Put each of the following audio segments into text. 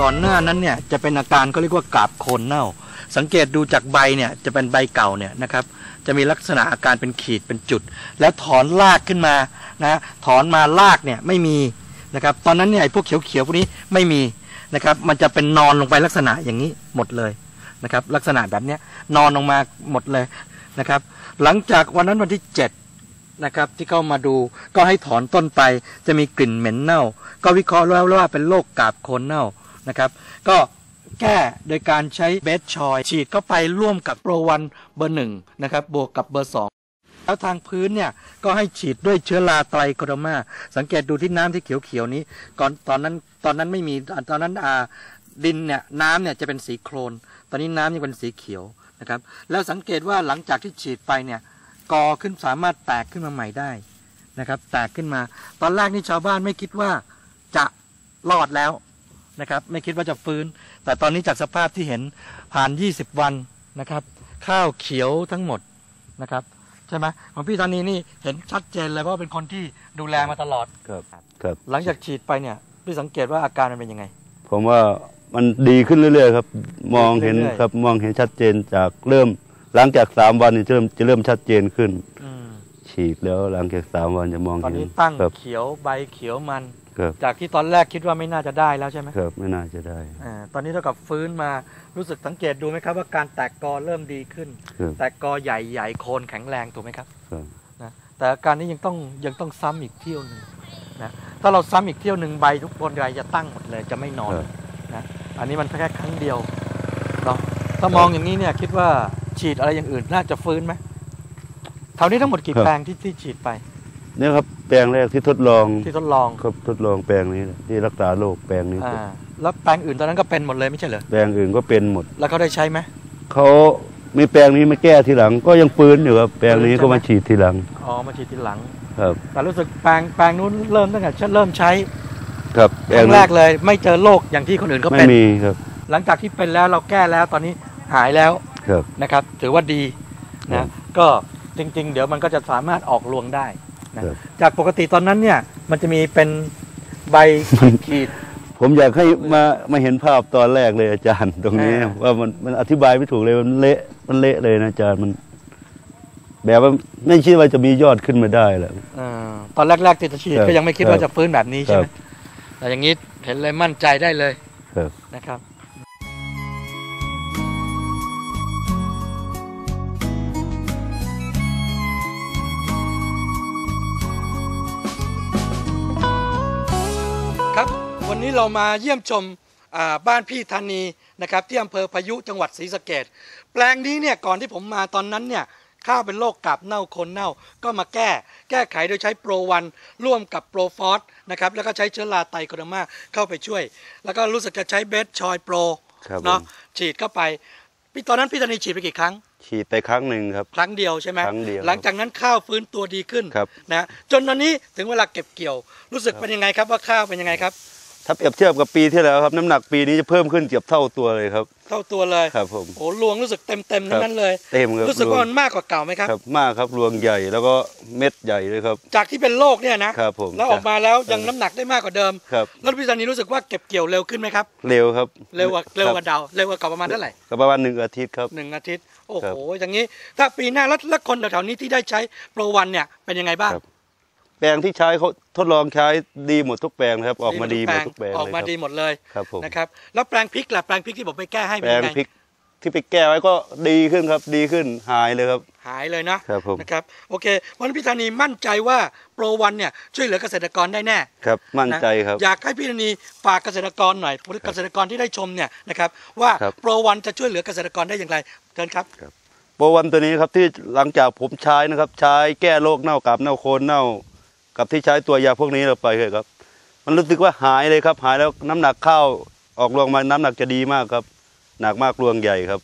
ก่อนหน้านั้นเนี่ยจะเป็นอาการก็เรียกว่ากาบโคนเน่า สังเกตดูจากใบเนี่ยจะเป็นใบเก่าเนี่ยนะครับจะมีลักษณะอาการเป็นขีดเป็นจุด แล้วถอนรากขึ้นมานะถอนมารากเนี่ยไม่มีนะครับตอนนั้นเนี่ยไอ้พวกเขียวๆพวกนี้ไม่มีนะครับมันจะเป็นนอนลงไปลักษณะอย่างนี้หมดเลยนะครับลักษณะแบบเนี้ยนอนลงมาหมดเลยนะครับหลังจากวันนั้นวันที่ 7 นะครับที่เข้ามาดูก็ให้ถอนต้นไปจะมีกลิ่นเหม็นเน่า ก็วิเคราะห์แล้วว่าเป็นโรคกาบโคนเน่า นะครับ ก็แก้โดยการใช้เบสชอยฉีดเข้าไปร่วมกับโปรวันเบอร์หนึ่งนะครับบวกกับเบอร์สองแล้วทางพื้นเนี่ยก็ให้ฉีดด้วยเชื้อราไตรโคโดมา สังเกตดูที่น้ำที่เขียวๆนี้ก่อนตอนนั้นตอนนั้นไม่มีตอนนั้นอ่าดินเนี่ยน้ำเนี่ยจะเป็นสีโครน ตอนนี้น้ำยังเป็นสีเขียวนะครับแล้วสังเกตว่าหลังจากที่ฉีดไปเนี่ยกอขึ้นสามารถแตกขึ้นมาใหม่ได้นะครับ แตกขึ้นมา ตอนแรกนี่ชาวบ้านไม่คิดว่าจะรอดแล้ว นะครับ ไม่คิดว่าจะฟื้น แต่ตอนนี้จากสภาพที่เห็นผ่าน 20 วันนะครับ ข้าวเขียวทั้งหมดนะครับใช่ไหมของพี่ตอนนี้นี่เห็นชัดเจนเลยเพราะว่าเป็นคนที่ดูแลมาตลอดครับครับ หลังจากฉีดไปเนี่ยพี่สังเกตว่าอาการมันเป็นยังไง ผมว่ามันดีขึ้นเรื่อยๆครับ มองเห็นเรื่อยๆ ครับมองเห็นชัดเจนจากเริ่ม หลังจากสามวันนี่จะเริ่มจะเริ่มชัดเจนขึ้น อืมฉีดแล้วหลังจากสามวันจะมองตอนเห็นนี้ตั้งครับ เขียวใบเขียวมัน ครับจากที่ตอนแรกคิดว่าไม่น่าจะได้แล้วใช่ไหมครับไม่น่าจะได้อ่าตอนนี้เท่ากับฟื้นมารู้สึกสังเกตดูไหมครับ ว่าการแตกกอเริ่มดีขึ้น ครับแตกกอใหญ่ใหญ่โคนแข็งแรงถูกไหมครับครับนะแต่อาการนี้ยังต้องยังต้องซ้ำอีกเที่ยวหนึ่งนะถ้าเราซ้ำอีกเที่ยวหนึ่งใบทุกคนใบจะตั้งหมดเลยจะไม่นอนครับ นะอันนี้มันแค่ครั้งเดียวเนาะถ้ามองอย่างนี้เนี่ยคิดว่าฉีดอะไรอย่างอื่นน่าจะฟื้นไหมแถวนี้ทั้งหมดกี่แปลงที่ที่ฉีดไปเนี่ยครับ แปลงแรกที่ทดลองที่ทดลองครับทดลองแปลงนี้แหละที่รักษาโรคแปลงนี้ อ่าแล้วแปลงอื่นตอนนั้นก็เป็นหมดเลยไม่ใช่เหรอแปลงอื่นก็เป็นหมด แล้วเขาได้ใช้ไหมเขามีแปลงนี้มาแก้ทีหลัง ก็ยังฟื้นอยู่ครับแปลงนี้ฟื้นใช่ไหมก็มาฉีดทีหลังอ๋อมาฉีดทีหลัง ครับ แต่รู้สึกแปลงแปลงนู้นเริ่มตั้งแต่เริ่มใช้ครับแปคลงรั้งนี้แรกเลย ไม่เจอโรคอย่างที่คนอื่นเขาไม่เป็นมีครับ หลังจากที่เป็นแล้วเราแก้แล้วตอนนี้หายแล้วครับนะครับ ถือว่าดีครันะบก็จริง ๆ เดี๋ยวมันก็จะสามารถออกรวงได้ นะครับจากปกติตอนนั้นเนี่ยมันจะมีเป็นใบขีดผมอยากให้มามาเห็นภาพตอนแรกเลยอาจารย์ ตรงนี้อ่าว่ามันมันอธิบายไม่ถูกเลยมันเละมันเละเลยนะอาจารย์มัน แบบว่าไม่คิดว่าจะมียอดขึ้นมาได้แหละเออตอนแรกๆที่จะฉีดครับก็ยังไม่คิดครับว่าจะฟื้นแบบนี้ใช่ไหมครับแต่อย่างนี้เห็นเลยมั่นใจได้เลยครับนะครับครับ นนี้เรามาเยี่ยมชมอ่าบ้านพี่ธานีนะครับที่อำเภอพายุจังหวัดศรีสะเกดแปลงนี้เนี่ยก่อนที่ผมมาตอนนั้นเนี่ยข้าวเป็นโรคกาบเน่าคนเน่าก็มาแก้ แก้ไขโดยใช้โปรวันร่วมกับโปรฟอสนะครับแล้วก็ใช้เชื้อราไตโคโดมาเข้าไปช่วย แล้วก็รู้สึกจะใช้เบสชอยโปรครับเนาะผมฉีดเข้าไปพี่ตอนนั้นพี่ธานีฉีดไปกี่ครั้ง ฉีดไปครั้งหนึ่งครับ ครั้งเดียวใช่ไหมครั้งเดียวหลังจากนั้นข้าวฟื้นตัวดีขึ้นครับนะจนตอนนี้ถึงเวลาเก็บเกี่ยว รู้สึกเป็นยังไงครับว่าข้าวเป็นยังไงครับ ถ้าเปรียบเทียบกับปีที่แล้วครับน้ำหนักปีนี้จะเพิ่มขึ้นเกือบเท่าตัวเลยครับ เท่าตัวเลยครับผมโอ้ลวงรู้สึกเต็มเต็มๆทั้งนั้นเลยเต็มครับรู้สึกว่ารวมันมากกว่าเก่าไหมครับครับมากครับรวงใหญ่แล้วก็เม็ดใหญ่เลยครับ จากที่เป็นโรคเนี่ยนะครับผมแล้วออกมาแล้วยังน้ำหนักได้มากกว่าเดิมครับแล้วพี่สันนีรู้สึกว่าเก็บเกี่ยวเร็วขึ้นไหมครับ เร็วครับเร็วกว่าเร็วกว่าคบเดาเร็วกว่าเก่าประมาณเท่าไหร่ก็ประมาณหนึ่งอาทิตย์ครับหนึ่งอาทิตย์โอ้ครัโหบอย่างนี้ ถ้าปีหน้าแล้วแล้วคนแถวๆนี้ที่ได้ใช้โปรวันเนี่ยเป็นยังไงบ้างครับ แปลงที่ใช้เขาทดลองใช้ดีหมดทุกแปลงนะครับ ออกมาดีหมดทุกแปลงออกมาเลยดีครับหมดเลยครับผมนะครับแล้วแปลงพริกล่ะแปลงพริกที่ผมไปแก้ให้แปเป็นลงยังไงพริกที่ไปแก้ไว้ก็ดีขึ้นครับดีขึ้นหายเลยครับ หายเลยนะครับผมนะครับโอเค วันนี้พี่ธานีมั่นใจว่าโปรวันเนี่ยช่วยเหลือเกษตรกรได้แน่ครับ มั่นใจครับ อยากให้พี่ธนีฝากเกษตรกรหน่อยเกษตรกรที่ได้ชมเนี่ยนะครับว่าครับโปรวันจะช่วยเหลือเกษตรกรได้อย่างไรเชิญครับโปรวันตัวนี้ครับที่หลังจากผมใช้นะครับ ใช้แก้โรคเน่ากาบเน่าโคนเน่า กับที่ใช้ตัวยาพวกนี้เราไปเลยครับ มันรู้สึกว่าหายเลยครับ หายแล้วน้ำหนักข้าวออกรวงมาน้ำหนักจะดีมากครับ หนักมากรวงใหญ่ครับ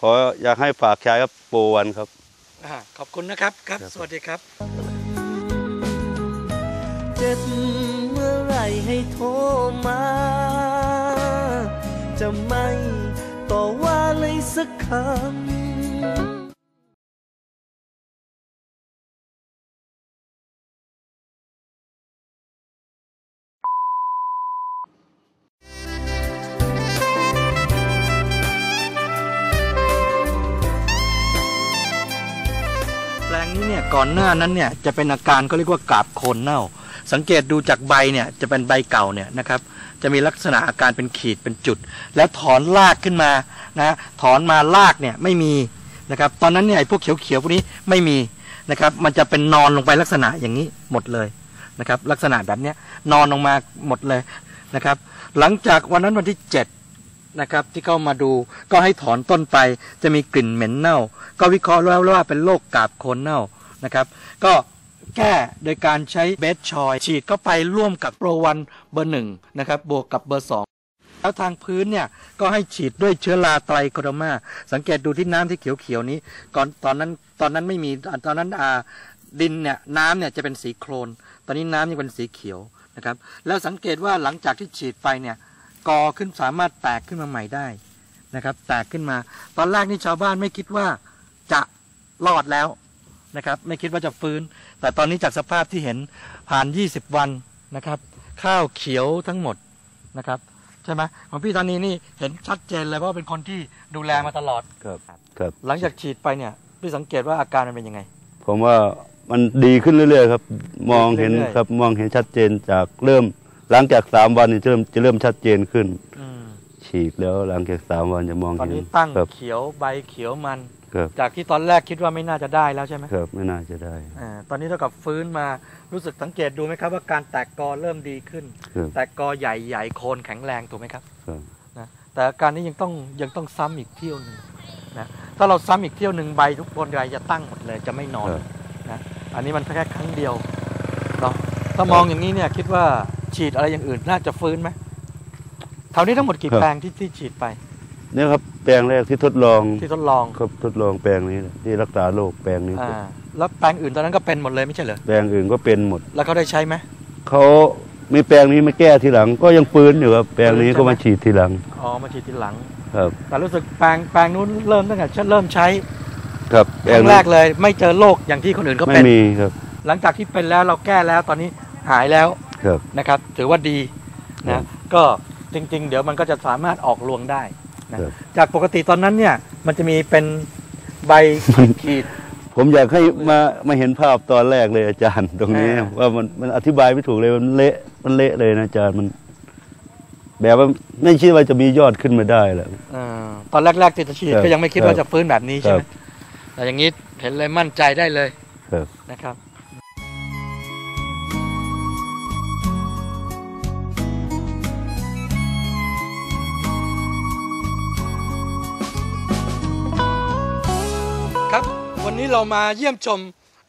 ขออยากให้ฝากใช้ครับโปรวันครับอ่าขอบคุณนะครับครับครับ สวัสดีครับ เจ็บเมื่อไหรให้โทรมา จะไม่ต่อว่าเลยสักคำ เนี่ยก่อนหน้านั้นเนี่ยจะเป็นอาการก็เรียกว่ากาบโคนเน่า สังเกตดูจากใบเนี่ยจะเป็นใบเก่าเนี่ยนะครับจะมีลักษณะอาการเป็นขีดเป็นจุด แล้วถอนรากขึ้นมานะถอนมารากเนี่ยไม่มีนะครับตอนนั้นเนี่ยพวกเขียวๆพวกนี้ไม่มีนะครับมันจะเป็นนอนลงไปลักษณะอย่างนี้หมดเลยนะครับลักษณะแบบเนี้ยนอนลงมาหมดเลยนะครับ หลังจากวันนั้นวันที่เจ็ดนะครับที่เข้ามาดูก็ให้ถอนต้นไปจะมีกลิ่นเหม็นเน่า ก็วิเคราะห์แล้วว่าเป็นโรคกาบโคนเน่า นะครับ ก็แก้โดยการใช้เบสชอยฉีดเข้าไปร่วมกับโปรวันเบอร์หนึ่งนะครับบวกกับเบอร์สองแล้วทางพื้นเนี่ยก็ให้ฉีดด้วยเชื้อราไตรโคโดมา สังเกตดูที่น้ำที่เขียวๆนี้ก่อนตอนนั้นตอนนั้นไม่มีตอนนั้นอ่าดินเนี่ยน้ำเนี่ยจะเป็นสีโคลนตอนนี้น้ำยังเป็นสีเขียวนะครับ แล้วสังเกตว่าหลังจากที่ฉีดไปเนี่ยกอขึ้นสามารถแตกขึ้นมาใหม่ได้นะครับ แตกขึ้นมา ตอนแรกนี่ชาวบ้านไม่คิดว่าจะรอดแล้ว นะครับ ไม่คิดว่าจะฟื้น แต่ตอนนี้จากสภาพที่เห็นผ่าน 20 วันนะครับ ข้าวเขียวทั้งหมดนะครับใช่ไหมของพี่ธานีนี่เห็นชัดเจนเลยเพราะว่าเป็นคนที่ดูแลมาตลอด ครับครับหลังจากฉีดไปเนี่ยพี่สังเกตว่าอาการมันเป็นยังไง ผมว่ามันดีขึ้นเรื่อยๆครับ มองเห็นเรื่อยๆ ครับมองเห็นชัดเจนจากเริ่ม หลังจากสามวันนี่จะเริ่มจะเริ่มชัดเจนขึ้น อืมฉีดแล้วหลังจากสามวันจะมองตอนเห็นนี้ตั้งครับเขียวใบเขียวมัน ครับจากที่ตอนแรกคิดว่าไม่น่าจะได้แล้วใช่ไหมครับไม่น่าจะได้อ่าตอนนี้เท่ากับฟื้นมารู้สึกสังเกตดูไหมครับ ว่าการแตกกอเริ่มดีขึ้น ครับแตกกอใหญ่ๆโคนแข็งแรงถูกไหมครับครับนะแต่อาการนี้ยังต้องยังต้องซ้ำอีกเที่ยวหนึ่งนะถ้าเราซ้ำอีกเที่ยวหนึ่งใบทุกคนใบจะตั้งหมดเลยจะไม่นอนครับ นะอันนี้มันแค่ครั้งเดียวเนาะถ้ามองอย่างนี้เนี่ยคิดว่าฉีดอะไรอย่างอื่นน่าจะฟื้นไหมแถวนี้ทั้งหมดกี่แปลงที่ที่ฉีดไป เนี่ยครับแปลงแรกที่ทดลองที่ทดลองครับทดลองแปลงนี้นะที่รักษาโรคแปลงนี้อ่าแล้วแปลงอื่นตอนนั้นก็เป็นหมดเลยไม่ใช่เหรอแปลงอื่นก็เป็นหมด แล้วเขาได้ใช้ไหมเขามีแปลงนี้มาแก้ทีหลัง ก็ยังฟื้นอยู่ครับแปลงนี้ฟื้นใช่ไหมก็มาฉีดทีหลังอ๋อมาฉีดทีหลังครับ แต่รู้สึกแปลงแปลงนู้นเริ่มตั้งแต่เริ่มใช้ครับครั้งแรกเลย ไม่เจอโรคอย่างที่คนอื่นเขาไม่เป็นมีครับ หลังจากที่เป็นแล้วเราแก้แล้วตอนนี้หายแล้วครับนะครับ ถือว่าดีครันะบก็จริง ๆ เดี๋ยวมันก็จะสามารถออกรวงได้ นะครับจากปกติตอนนั้นเนี่ยมันจะมีเป็นใบขีด ผมอยากให้มามาเห็นภาพตอนแรกเลยอาจารย์ ตรงนี้อ่าว่ามันมันอธิบายไม่ถูกเลยมันเละมันเละเลยนะอาจารย์มัน แบบว่าไม่คิดว่าจะมียอดขึ้นมาได้แหละเอ่อตอนแรกๆที่จะฉีดครับก็ยังไม่คิดครับว่าจะฟื้นแบบนี้ใช่ไหมครับแต่อย่างนี้เห็นเลยมั่นใจได้เลยครับนะครับ ครับวันนี้เรามาเยี่ยมชม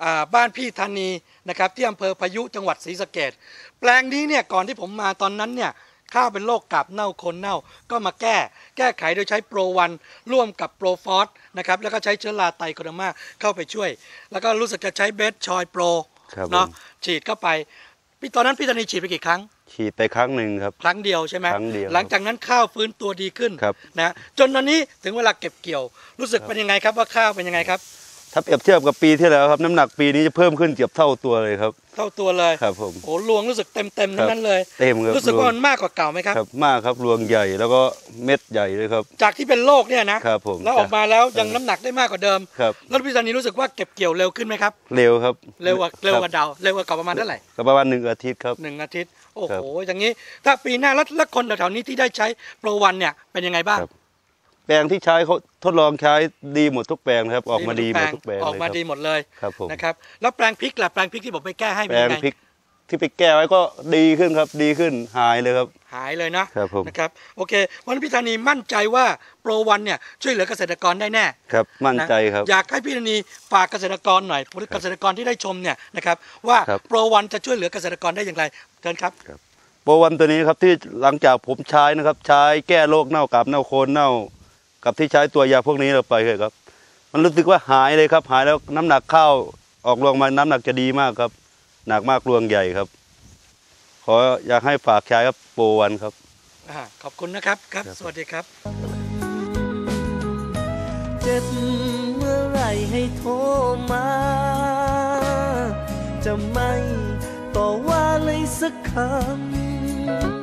อ่าบ้านพี่ธานีนะครับที่อำเภอพายุจังหวัดศรีสะเกดแปลงนี้เนี่ยก่อนที่ผมมาตอนนั้นเนี่ยข้าวเป็นโรคกาบเน่าโคนเน่าก็มาแก้ แก้ไขโดยใช้โปรวันร่วมกับโปรฟอสนะครับแล้วก็ใช้เชื้อราไตโคโดมาเข้าไปช่วย แล้วก็รู้สึกจะใช้เบสชอยโปรครับเนาะผมฉีดเข้าไปพี่ตอนนั้นพี่ธานีฉีดไปกี่ครั้ง ฉีดไปครั้งหนึ่งครับ ครั้งเดียวใช่ไหมครั้งเดียวหลังจากนั้นข้าวฟื้นตัวดีขึ้นครับนะจนตอนนี้ถึงเวลาเก็บเกี่ยว รู้สึกเป็นยังไงครับว่าข้าวเป็นยังไงครับ ถ้าเปรียบเทียบกับปีที่แล้วครับน้ำหนักปีนี้จะเพิ่มขึ้นเกือบเท่าตัวเลยครับ เท่าตัวเลยครับผมโอ้ลวงรู้สึกเต็มเต็มๆทั้งนั้นเลยเต็มครับรู้สึกว่ามันรวมากกว่าเก่าไหมครับครับ มากครับรวงใหญ่แล้วก็เม็ดใหญ่เลยครับ จากที่เป็นโรคเนี่ยนะครับผมแล้วออกมาแล้วยังน้ำหนักได้มากกว่าเดิมครับแล้วพี่สันนีรู้สึกว่าเก็บเกี่ยวเร็วขึ้นไหมครับ เร็วครับเร็วกว่าเร็วกว่าคบเดาเร็วกว่าเก่าประมาณเท่าไหร่ก็ประมาณหนึ่งอาทิตย์ครับหนึ่งอาทิตย์โอ้ครัโหบอย่างนี้ ถ้าปีหน้าแล้วแล้วคนแถวๆนี้ที่ได้ใช้โปรวันเนี่ยเป็นยังไงบ้างครับ แปลงที่ใช้เขาทดลองใช้ดีหมดทุกแปลงนะครับ ออกมาดีหมดทุกแปลงออกมาเลยดีครับหมดเลยครับผมนะครับแล้วแปลงพริกล่ะแปลงพริกที่ผมไปแก้ให้แปเป็นลงยังไงพริกที่ไปแก้ไว้ก็ดีขึ้นครับดีขึ้นหายเลยครับ หายเลยนะครับผมนะครับโอเควันนี้พี่ธานีมั่นใจว่าโปรวันเนี่ยช่วยเหลือเกษตรกรได้แน่ครับมั่นใจครับอยากให้พี่ธานีฝากเกษตรกรหน่อยเกษตรกรที่ได้ชมเนี่ยนะครับว่าครับโปรวันจะช่วยเหลือเกษตรกรได้อย่างไรเชิญครับโปรวันตัวนี้ครับที่หลังจากผมใช้นะครับ ใช้แก้โรคเน่ากาบเน่าโคนเน่า กับที่ใช้ตัวยาพวกนี้เราไปเลยครับ มันรู้สึกว่าหายเลยครับ หายแล้วน้ำหนักข้าวออกรวงมาน้ำหนักจะดีมากครับ หนักมากรวงใหญ่ครับ ขออยากให้ฝากใช้ครับโปรวันครับอ่าขอบคุณนะครับครับครับ สวัสดีครับเจ็บเมื่อไหรให้โทรมา จะไม่ต่อว่าเลยสักคำ